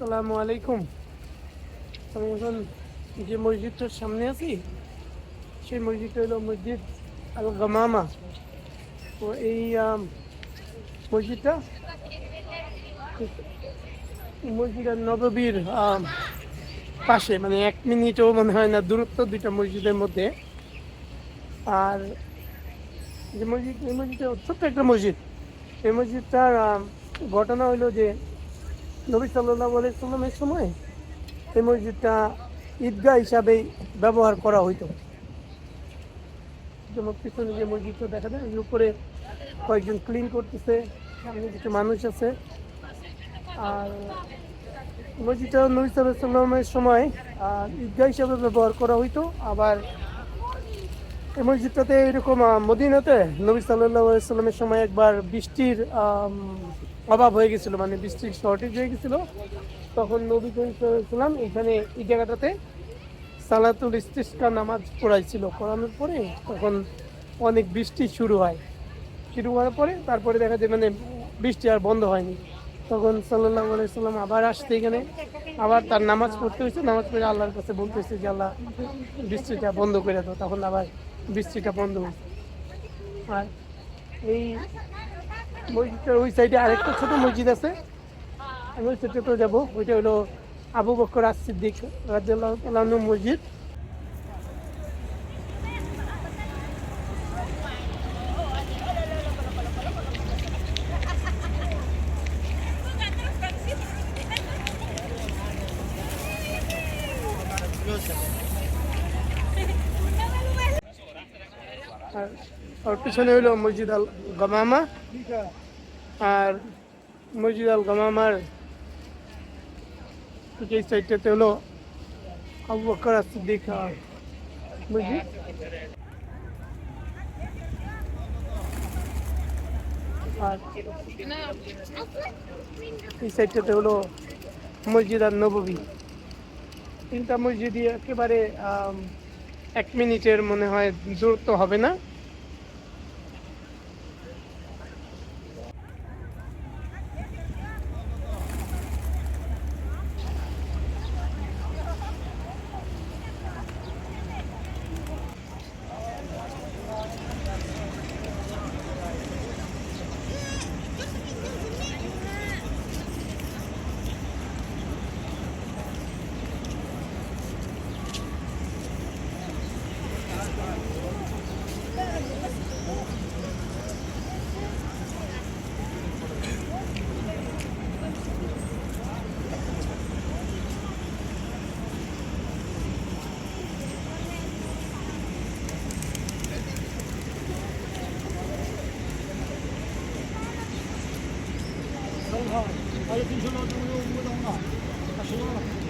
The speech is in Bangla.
আসসালামু আলাইকুম। আমি এখন যে মসজিদটার সামনে আছি, সেই মসজিদটা হলো মসজিদ আল গামামা তো এই মসজিদটা মসজিদ নববীর পাশে মানে এক মিনিটও মনে হয় না, দূরত্ব দুইটা মসজিদের মধ্যে। আর যে মসজিদ, এই মসজিদটা ছোট্ট একটা মসজিদ। এই মসজিদটার ঘটনা হলো যে নবী সাল্লাহ আলাইসাল্লামের সময় এই মসজিদটা ঈদগাহ হিসাবে ব্যবহার করা হইতো। যেমন পিছনে যে মসজিদটা দেখা যায়, এর উপরে কয়েকজন ক্লিন করতেছে, সামনে কিছু মানুষ আছে। আর মসজিদটা নবী সাল্লাহ সাল্লামের সময় ঈদগাহ হিসাবে ব্যবহার করা হইতো। আবার এই মসজিদটাতে এরকম মদিনাতে নবী সাল্লামের সময় একবার বৃষ্টির অভাব হয়ে গেছিল মানে বৃষ্টির শর্টেজ হয়ে গেছিল। তখন নবী করিম এখানে এই জায়গাটাতে সালাতুল ইস্তিস্কা নামাজ পড়াইছিল। পড়ানোর পরে তখন অনেক বৃষ্টি শুরু হয়। শুরু হওয়ার পরে তারপরে দেখা যায় মানে বৃষ্টি আর বন্ধ হয়নি। তখন সাল্লাহ সাল্লাম আবার আসতে এখানে। আবার তার নামাজ পড়তে হয়েছে। নামাজ পড়ে আল্লাহর কাছে বলতে হয়েছে যে, আল্লাহ, বৃষ্টিটা বন্ধ করে দাও। তখন আবার বৃষ্টিটা বন্ধ হয়েছে। আর এই মসজিদটার ওই সাইডে আরেকটা ছোট মসজিদ আছে। আমি ওই সাইডটাতেও যাব। ওইটা হলো আবু বকর আস সিদ্দিক রাজিয়াল্লাহ তালান্ন মসজিদ। আর পিছনে হলো মসজিদ আল গামামা। আর মসজিদ আল গামামার এই সাইডটাতে হলো আবু বকর সিদ্দিক মসজিদ। আর এই সাইডটাতে হলো মসজিদ আর নববী। তিনটা মসজিদই একেবারে আম, এক মিনিটের মনে হয় দূরত্ব হবে না। 他就停车了又不就了他迟到了。